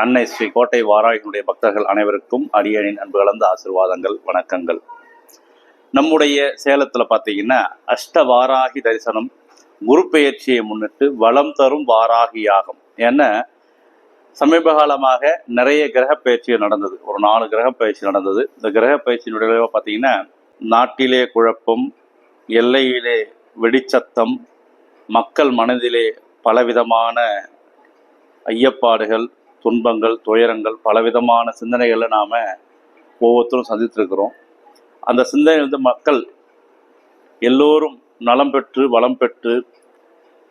அன்னை ஸ்ரீ கோட்டை வாராகினுடைய பக்தர்கள் அனைவருக்கும் அடியனின் அன்பு கலந்த ஆசீர்வாதங்கள் வணக்கங்கள். நம்முடைய சேலத்தில் பார்த்தீங்கன்னா அஷ்ட வாராகி தரிசனம் குரு பெயர்ச்சியை முன்னிட்டு வளம் தரும் வாராகி யாகம். ஏன்னா சமீப காலமாக நிறைய கிரக பயிற்சிகள் நடந்தது. ஒரு நாலு கிரக பயிற்சி நடந்தது. இந்த கிரக பயிற்சியினுடைய விளைவாக பார்த்தீங்கன்னா நாட்டிலே குழப்பம் எல்லையிலே வெடிச்சத்தம் மக்கள் மனதிலே பலவிதமான ஐயப்பாடுகள் துன்பங்கள் துயரங்கள் பலவிதமான சிந்தனைகளை நாம் ஒவ்வொருத்தரும் சந்தித்திருக்கிறோம். அந்த சிந்தனை வந்து மக்கள் எல்லோரும் நலம் பெற்று வளம் பெற்று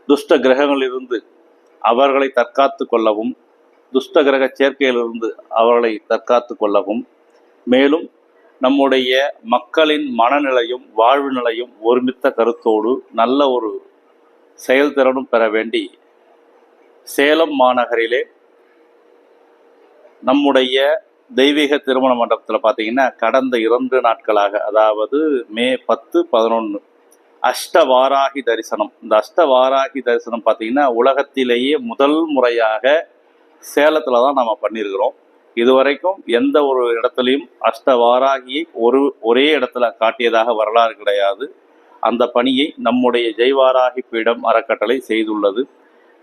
துஷ்ட கிரகங்களிலிருந்து அவர்களை தற்காத்து கொள்ளவும் துஷ்ட கிரக சேர்க்கையிலிருந்து அவர்களை தற்காத்து கொள்ளவும் மேலும் நம்முடைய மக்களின் மனநிலையும் வாழ்வு நிலையும் ஒருமித்த கருத்தோடு நல்ல ஒரு செயல்திறனும் பெற வேண்டி சேலம் மாநகரிலே நம்முடைய தெய்வீக திருமண மண்டபத்தில் பார்த்தீங்கன்னா கடந்த இரண்டு நாட்களாக அதாவது மே பத்து பதினொன்று அஷ்டவாராகி தரிசனம். இந்த அஷ்டவாராகி தரிசனம் பார்த்தீங்கன்னா உலகத்திலேயே முதல் முறையாக சேலத்தில் தான் நம்ம பண்ணியிருக்கிறோம் இதுவரைக்கும் எந்த ஒரு இடத்துலையும் அஷ்டவாராகியை ஒரு ஒரே இடத்துல காட்டியதாக வரலாறு கிடையாது. அந்த பணியை நம்முடைய ஜெய்வாராகி பீடம் அறக்கட்டளை செய்துள்ளது.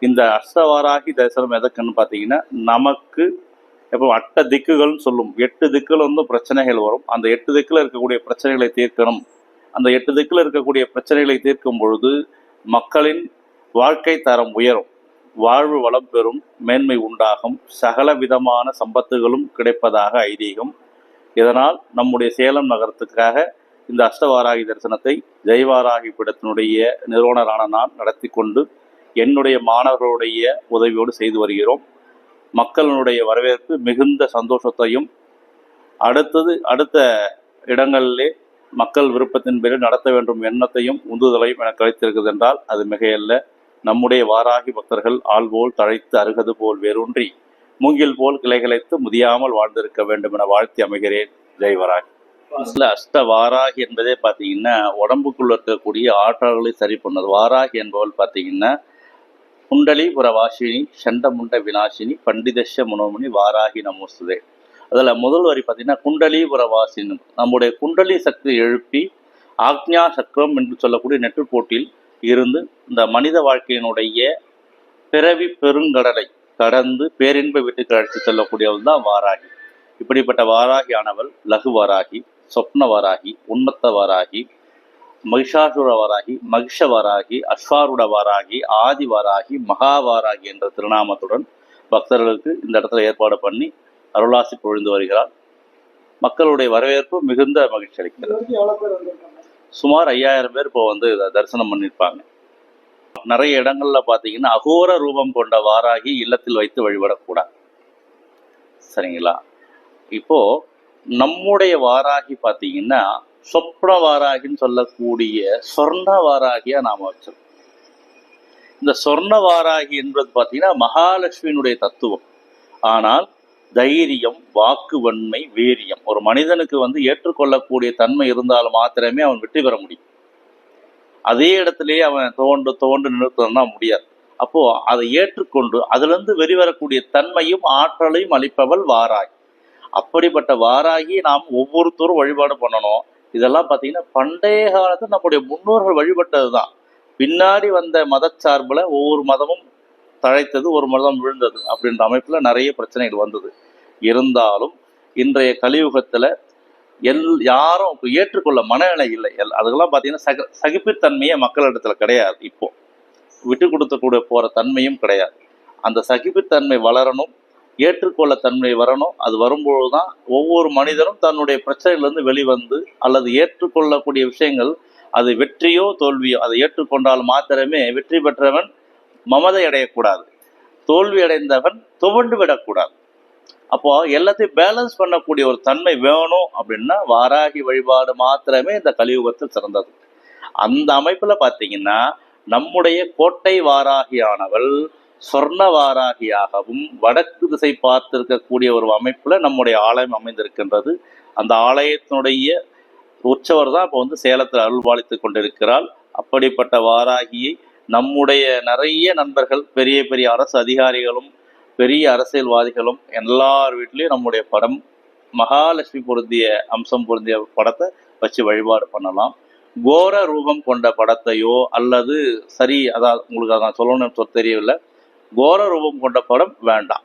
இந்த அஷ்டவாராகி தரிசனம் எதற்குன்னு பார்த்தீங்கன்னா நமக்கு இப்போ அட்ட திக்குகள்னு சொல்லும். எட்டு திக்குல வந்து பிரச்சனைகள் வரும். அந்த எட்டு திக்கில் இருக்கக்கூடிய பிரச்சனைகளை தீர்க்கணும். அந்த எட்டு திக்கில் இருக்கக்கூடிய பிரச்சனைகளை தீர்க்கும் பொழுது மக்களின் வாழ்க்கை தரம் உயரும். வாழ்வு வளம் பெறும். மேன்மை உண்டாகும். சகல விதமான சம்பத்துகளும் கிடைப்பதாக ஐதீகம். இதனால் நம்முடைய சேலம் நகரத்துக்காக இந்த அஷ்டவாராகி தரிசனத்தை ஜெய்வாராகி பீடத்தினுடைய நிறுவனரான நான் நடத்தி கொண்டு என்னுடைய மாணவர்களுடைய உதவியோடு செய்து வருகிறோம். மக்களினுடைய வரவேற்பு மிகுந்த சந்தோஷத்தையும் அடுத்தது அடுத்த இடங்களிலே மக்கள் விருப்பத்தின் பேரில் நடத்த வேண்டும் எண்ணத்தையும் உந்துதலையும் எனக்கு கிடைத்திருக்கிறது என்றால் அது மிகையல்ல. நம்முடைய வாராகி பக்தர்கள் ஆள் போல் தழைத்து அருகது போல் வேரூன்றி மூங்கில் போல் கிளைகளைத்து முதியாமல் வாழ்ந்திருக்க வேண்டும் என வாழ்த்தி அமைகிறேன். ஜெய் அஷ்ட வாராகி என்பதே பார்த்தீங்கன்னா உடம்புக்குள்ள இருக்கக்கூடிய ஆற்றல்களை சரி பண்ணது. வாராகி என்பவள் பார்த்தீங்கன்னா குண்டலிபுர வாசினி சண்டமுண்ட விநாசினி பண்டிதஷ முனோமணி வாராகி நமோஸ்துதே. அதில் முதல் வரி பார்த்தீங்கன்னா குண்டலீபுர வாசினி நம்முடைய குண்டலி சக்தி எழுப்பி ஆக்ஞா சக்கரம் என்று சொல்லக்கூடிய நெற்றுப்போட்டில் இருந்து இந்த மனித வாழ்க்கையினுடைய பிறவி பெருங்கடலை கடந்து பேரின்ப வீட்டுக்கு அழைத்து செல்லக்கூடியவள் தான் வாராகி. இப்படிப்பட்ட வாராகியானவள் லகு வாராகி சொப்ன வாராகி உன்மத்த வாராகி மகிஷாசுர வாராகி மகிஷ வாராகி அஸ்வாருட வாராகி ஆதி வாராகி மகாவாராகி என்ற திருநாமத்துடன் பக்தர்களுக்கு இந்த இடத்துல ஏற்பாடு பண்ணி அருளாசி பொழிந்து வருகிறார். மக்களுடைய வரவேற்பு மிகுந்த மகிழ்ச்சி அளிக்கிறது. சுமார் ஐயாயிரம் பேர் இப்போ வந்து தரிசனம் பண்ணியிருப்பாங்க. நிறைய இடங்கள்ல பார்த்தீங்கன்னா அகோர ரூபம் கொண்ட வாராகி இல்லத்தில் வைத்து வழிபடக்கூடாது. சரிங்களா? இப்போ நம்முடைய வாராகி பார்த்தீங்கன்னா சொப்ன வாராகின்னு சொல்லக்கூடிய சொர்ண வாராகியா நாம வச்சிருக்கோம். இந்த சொர்ண வாராகி என்பது பார்த்தீங்கன்னா மகாலட்சுமியினுடைய தத்துவம். ஆனால் தைரியம் வாக்கு வன்மை வீரியம். ஒரு மனிதனுக்கு வந்து ஏற்றுக்கொள்ளக்கூடிய தன்மை இருந்தால் மாத்திரமே அவன் வெற்றி பெற முடியும். அதே இடத்துலயே அவன் தோண்டு தோண்டு நிறுத்தணும்னா முடியாது. அப்போ அதை ஏற்றுக்கொண்டு அதிலிருந்து வெளிவரக்கூடிய தன்மையும் ஆற்றலையும் அளிப்பவள் வாராகி. அப்படிப்பட்ட வாராகி நாம் ஒவ்வொருத்தரும் வழிபாடு பண்ணணும். இதெல்லாம் பார்த்தீங்கன்னா பண்டைய காலத்தில் நம்முடைய முன்னோர்கள் வழிபட்டது தான் பின்னாடி வந்த மதச்சார்பில் ஒவ்வொரு மதமும் தழைத்தது ஒரு மதம் விழுந்தது அப்படின்ற அமைப்புல நிறைய பிரச்சனைகள் வந்தது. இருந்தாலும் இன்றைய கலியுகத்தில் எல் யாரும் ஏற்றுக்கொள்ள மனநிலை இல்லை. எல் அதுக்கெல்லாம் பார்த்தீங்கன்னா சக சகிப்புத்தன்மையே மக்களிடத்துல கிடையாது இப்போ. விட்டு கொடுத்து கூட தன்மையும் கிடையாது. அந்த சகிப்புத்தன்மை வளரணும் ஏற்றுக்கொள்ள தன்மை வரணும். அது வரும்பொழுது தான் ஒவ்வொரு மனிதரும் தன்னுடைய பிரச்சனையிலிருந்து வெளிவந்து அல்லது ஏற்றுக்கொள்ளக்கூடிய விஷயங்கள் அது வெற்றியோ தோல்வியோ அதை ஏற்றுக்கொண்டால் மாத்திரமே வெற்றி பெற்றவன் மமதை அடையக்கூடாது. தோல்வி அடைந்தவன் துவண்டு விடக்கூடாது. அப்போ எல்லாத்தையும் பேலன்ஸ் பண்ணக்கூடிய ஒரு தன்மை வேணும் அப்படின்னா வாராகி வழிபாடு மாத்திரமே இந்த கலியுகத்தில் சிறந்தது. அந்த அமைப்பில் பார்த்தீங்கன்னா நம்முடைய கோட்டை வாராகியானவள் சொர்ண வாராகியாகவும் வடக்கு திசை பார்த்திருக்கக்கூடிய ஒரு அமைப்பில் நம்முடைய ஆலயம் அமைந்திருக்கின்றது. அந்த ஆலயத்தினுடைய உற்சவர் தான் இப்போ வந்து சேலத்தில் அருள்வாளித்து கொண்டிருக்கிறாள் அப்படிப்பட்ட வாராகியை நம்முடைய நிறைய நண்பர்கள் பெரிய பெரிய அரசு அதிகாரிகளும் பெரிய அரசியல்வாதிகளும் எல்லார் வீட்லேயும் நம்முடைய படம் மகாலட்சுமி பொருந்திய அம்சம் பொருந்திய படத்தை வச்சு வழிபாடு பண்ணலாம். கோர ரூபம் கொண்ட படத்தையோ அல்லது சரி அதான் உங்களுக்கு அதான் சொல்லணும்னு சொ- தெரியவில்லை. கோர ரூபம் கொண்ட படம் வேண்டாம்.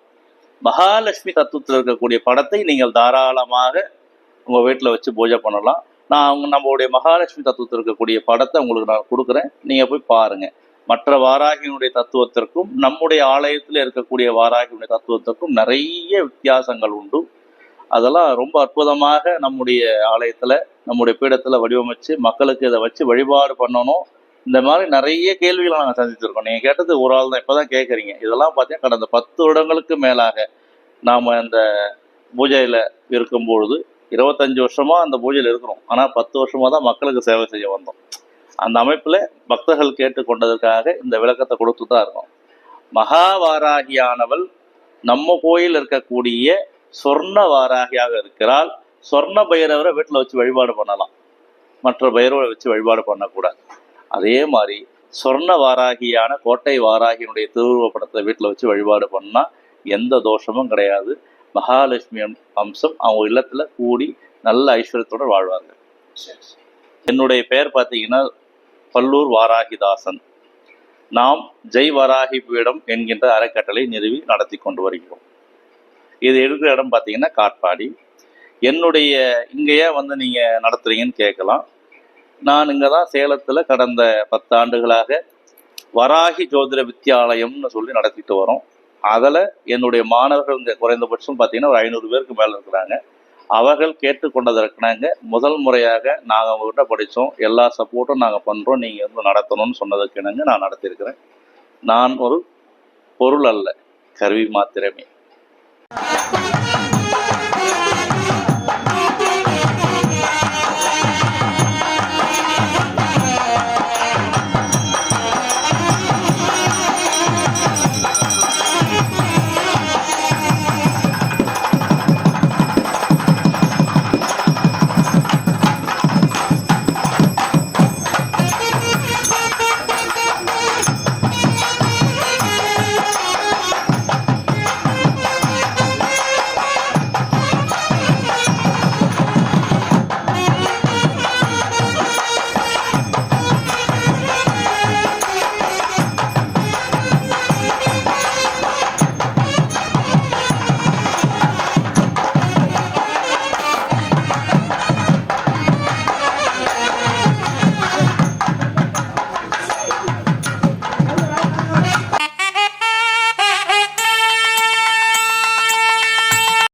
மகாலட்சுமி தத்துவத்தில் இருக்கக்கூடிய படத்தை நீங்கள் தாராளமாக உங்கள் வீட்டில் வச்சு பூஜை பண்ணலாம். நான் அவங்க நம்மளுடைய மகாலட்சுமி தத்துவத்தில் இருக்கக்கூடிய படத்தை உங்களுக்கு நான் கொடுக்குறேன். நீங்கள் போய் பாருங்கள் மற்ற வாராகியினுடைய தத்துவத்திற்கும் நம்முடைய ஆலயத்தில் இருக்கக்கூடிய வாராகியினுடைய தத்துவத்திற்கும் நிறைய வித்தியாசங்கள் உண்டு. அதெல்லாம் ரொம்ப அற்புதமாக நம்முடைய ஆலயத்தில் நம்முடைய பீடத்தில் வடிவமைச்சு மக்களுக்கு இதை வச்சு வழிபாடு பண்ணணும். இந்த மாதிரி நிறைய கேள்விகளை நாங்கள் சந்திச்சிருக்கோம் நீங்கள் கேட்டது ஒரு ஆள் தான் இப்போ தான் கேட்குறீங்க இதெல்லாம் பார்த்தீங்கன்னா கடந்த பத்து வருடங்களுக்கு மேலாக நாம் அந்த பூஜையில் இருக்கும்பொழுது இருபத்தஞ்சு வருஷமா அந்த பூஜையில் இருக்கிறோம். ஆனால் பத்து வருஷமாக தான் மக்களுக்கு சேவை செய்ய வந்தோம். அந்த அமைப்பில் பக்தர்கள் கேட்டுக்கொண்டதற்காக இந்த விளக்கத்தை கொடுத்து தான் இருக்கோம். மகாவாராகியானவள் நம்ம கோயில் இருக்கக்கூடிய சொர்ண வாராகியாக இருக்கிறாள். சொர்ண பைரவரை வீட்டில் வச்சு வழிபாடு பண்ணலாம். மற்ற பைரவரை வச்சு வழிபாடு பண்ணக்கூடாது. அதே மாதிரி சொர்ண வாராகியான கோட்டை வாராகியினுடைய திருவுருவப்படத்தை வீட்டில் வச்சு வழிபாடு பண்ணால் எந்த தோஷமும் கிடையாது. மகாலட்சுமி அம்சம் அவங்க இல்லத்தில் கூடி நல்ல ஐஸ்வர்யத்தோடு வாழ்வாங்க. என்னுடைய பெயர் பார்த்தீங்கன்னா பல்லூர் வாராகிதாசன். நாம் ஜெய் வராகி பீடம் என்கின்ற அறக்கட்டளை நிறுவி நடத்தி கொண்டு வருகிறோம். இது இருக்கிற இடம் பார்த்தீங்கன்னா காட்பாடி. என்னுடைய இங்கேயே வந்து நீங்கள் நடத்துறீங்கன்னு கேட்கலாம். நான் இங்கே தான் சேலத்தில் கடந்த பத்து ஆண்டுகளாக வராகி ஜோதிட வித்யாலயம்னு சொல்லி நடத்திட்டு வரோம். அதில் என்னுடைய மாணவர்கள் இங்கே குறைந்தபட்சம் பார்த்தீங்கன்னா ஒரு ஐநூறு பேருக்கு மேலே இருக்கிறாங்க. அவர்கள் கேட்டுக்கொண்டதற்கினாங்க முதல் முறையாக நாங்கள் அவங்ககிட்ட படித்தோம் எல்லா சப்போர்ட்டும் நாங்கள் பண்ணுறோம் நீங்கள் வந்து நடத்தணும்னு சொன்னதுக்கு இணங்க நான் நடத்தியிருக்கிறேன். நான் ஒரு பொருள் அல்ல கருவி மாத்திரமே.